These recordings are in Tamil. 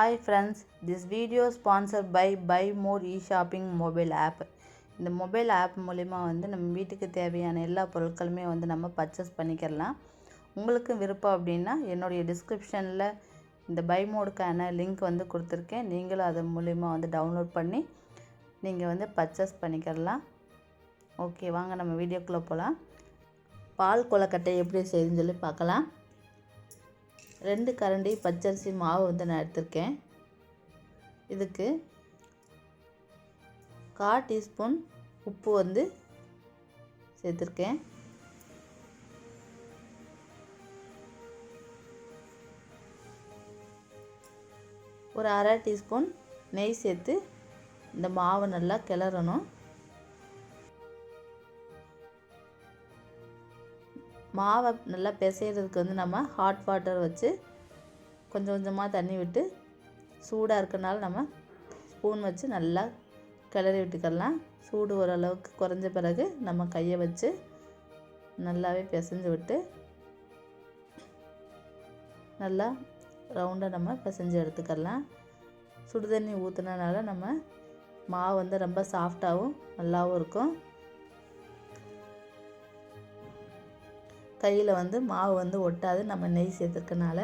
Hi friends this video sponsor by by more e shopping mobile app இந்த மொபைல் ஆப் மூலிமா வந்து நம்ம வீட்டுக்கு தேவையான எல்லா பொருட்களுமே வந்து நம்ம பர்ச்சேஸ் பண்ணிக்கிறலாம் உங்களுக்கு விருப்பம் அப்படின்னா என்னுடைய டிஸ்கிரிப்ஷனில் இந்த பை மோடுக்கான லிங்க் வந்து கொடுத்துருக்கேன். நீங்களும் அது மூலிமா வந்து டவுன்லோட் பண்ணி நீங்கள் வந்து பர்ச்சேஸ் பண்ணிக்கிறலாம் ஓகே வாங்க நம்ம வீடியோக்குள்ளே போகலாம் பால் கொலக்கட்டை எப்படி செய்யுதுன்னு சொல்லி பார்க்கலாம். ரெண்டு கரண்டி பச்சரிசி மாவு வந்து நான் எடுத்திருக்கேன். இதுக்கு கா டீஸ்பூன் உப்பு வந்து சேர்த்துருக்கேன். ஒரு அரை டீஸ்பூன் நெய் சேர்த்து இந்த மாவை நல்லா கிளறணும். மாவை நல்லா பிசைகிறதுக்கு வந்து நம்ம ஹாட் வாட்டர் வச்சு கொஞ்சம் கொஞ்சமாக தண்ணி விட்டு சூடாக இருக்கனால நம்ம ஸ்பூன் வச்சு நல்லா கிளறி விட்டுக்கலாம். சூடு ஓரளவுக்கு குறைஞ்ச பிறகு நம்ம கையை வச்சு நல்லாவே பிசைஞ்சு விட்டு நல்லா ரவுண்டாக நம்ம பிசைஞ்சு எடுத்துக்கலாம். சுடு தண்ணி ஊற்றுனனால நம்ம மாவு வந்து ரொம்ப சாஃப்டாகவும் நல்லாவும் இருக்கும். கையில் வந்து மாவு வந்து ஒட்டாது. நம்ம நெய் சேர்த்துருக்கனால.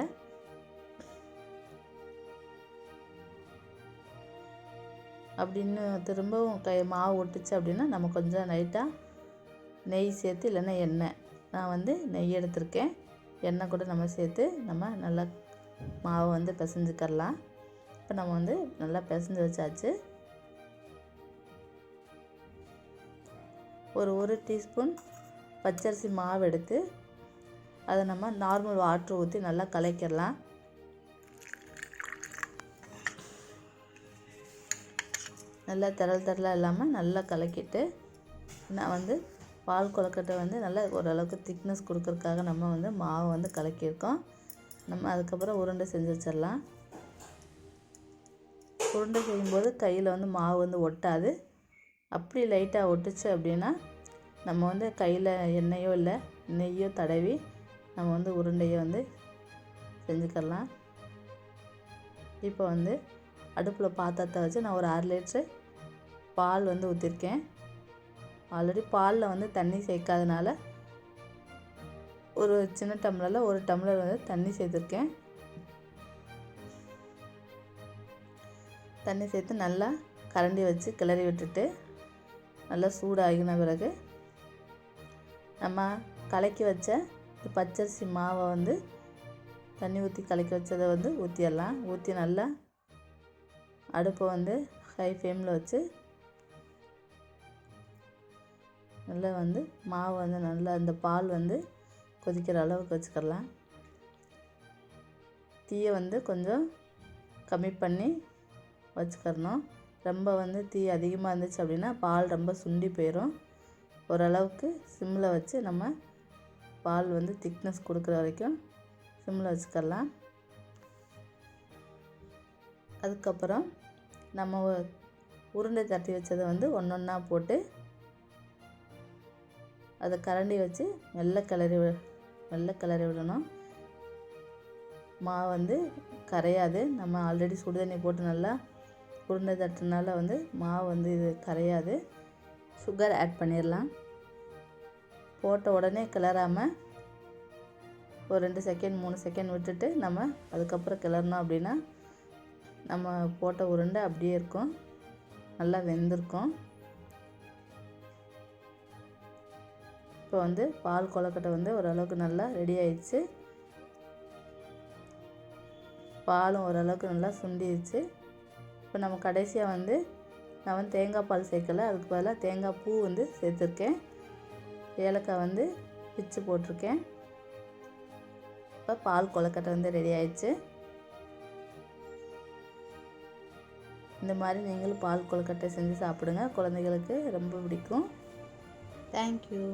அப்படின்னு திரும்பவும் கை மாவு ஒட்டுச்சு அப்படின்னா நம்ம கொஞ்சம் லைட்டாக நெய் சேர்த்து இல்லைன்னா எண்ணெய். நான் வந்து நெய் எடுத்திருக்கேன். எண்ணெய் கூட நம்ம சேர்த்து நம்ம நல்லா மாவை வந்து பிசைஞ்சுக்கரலாம். இப்போ நம்ம வந்து நல்லா பிசைஞ்சு வச்சாச்சு. ஒரு ஒரு டீஸ்பூன் பச்சரிசி மாவு எடுத்து அதை நம்ம நார்மல் வாட்ரு ஊற்றி நல்லா கலக்கிடலாம். நல்லா திரள் திரளாக இல்லாமல் நல்லா கலக்கிட்டு நான் வந்து பால் கொலக்கட்டை வந்து நல்லா ஓரளவுக்கு திக்னஸ் கொடுக்கறதுக்காக நம்ம வந்து மாவை வந்து கலக்கியிருக்கோம். நம்ம அதுக்கப்புறம் உருண்டை செஞ்சு வச்சிடலாம். உருண்டை செய்யும்போது கையில் வந்து மாவு வந்து ஒட்டாது. அப்படி லைட்டாக ஒட்டுச்சு அப்படின்னா நம்ம வந்து கையில் எண்ணெயோ இல்லை நெய்யோ தடவி நம்ம வந்து உருண்டையை வந்து செஞ்சுக்கலாம். இப்போ வந்து அடுப்பில் பாத்திரத்தை வச்சு நான் ஒரு அரை லிட்ரு பால் வந்து ஊற்றிருக்கேன் ஆல்ரெடி பாலில் வந்து தண்ணி சேர்க்காதனால ஒரு சின்ன டம்ளரில் ஒரு டம்ளர் வந்து தண்ணி சேர்த்துருக்கேன். தண்ணி சேர்த்து நல்லா கரண்டி வச்சு கிளறி விட்டுட்டு நல்லா சூடாகின பிறகு நம்ம கலக்கி வச்ச பச்சரிசி மாவை வந்து தண்ணி ஊற்றி கலக்கி வச்சதை வந்து ஊற்றிடலாம் ஊற்றி நல்லா அடுப்பை வந்து ஹை ஃப்ளேமில் வச்சு நல்லா வந்து மாவு வந்து நல்லா அந்த பால் வந்து கொதிக்கிற அளவுக்கு வச்சுக்கலாம் தீயை வந்து கொஞ்சம் கம்மி பண்ணி வச்சுக்கிறணும் ரொம்ப வந்து தீ அதிகமாக இருந்துச்சு அப்படின்னா பால் ரொம்ப சுண்டி போயிடும் ஓரளவுக்கு சிம்மில் வச்சு நம்ம பால் வந்து திக்னஸ் கொடுக்குற வரைக்கும் சிம்மில் வச்சுக்கலாம் அதுக்கப்புறம் நம்ம உருண்டை தட்டி வச்சதை வந்து ஒன்று ஒன்றா போட்டு அதை கரண்டி வச்சு மெல்ல கிளறி மெல்ல கிளறி விடணும். மாவு வந்து கரையாது. நம்ம ஆல்ரெடி சுடு தண்ணி போட்டு நல்லா உருண்டை தட்டுனால வந்து மாவு வந்து இது கரையாது. சுகர் ஆட் பண்ணிடலாம் போட்ட உடனே கிளறாமல் ஒரு ரெண்டு செகண்ட் மூணு செகண்ட் விட்டுட்டு நம்ம அதுக்கப்புறம் கிளறணும் அப்படின்னா நம்ம போட்ட உருண்டை அப்படியே இருக்கும். நல்லா வெந்திருக்கும். இப்போ வந்து பால் கொலக்கட்டை வந்து ஓரளவுக்கு நல்லா ரெடி ஆயிடுச்சு. பாலும் ஓரளவுக்கு நல்லா சுண்டிடுச்சு இப்போ நம்ம கடைசியாக வந்து நான் வந்து தேங்காய் பால் சேர்க்கலை. அதுக்கு பதிலாக தேங்காய் பூ வந்து சேர்த்துருக்கேன். ஏலக்காய் வந்து பிச்சு போட்டிருக்கேன். இப்போ பால் கொலக்கட்டை வந்து ரெடி ஆயிடுச்சு. இந்த மாதிரி நீங்களும் பால் கொலக்கட்டை செஞ்சு சாப்பிடுங்க. குழந்தைகளுக்கு ரொம்ப பிடிக்கும். தேங்க்யூ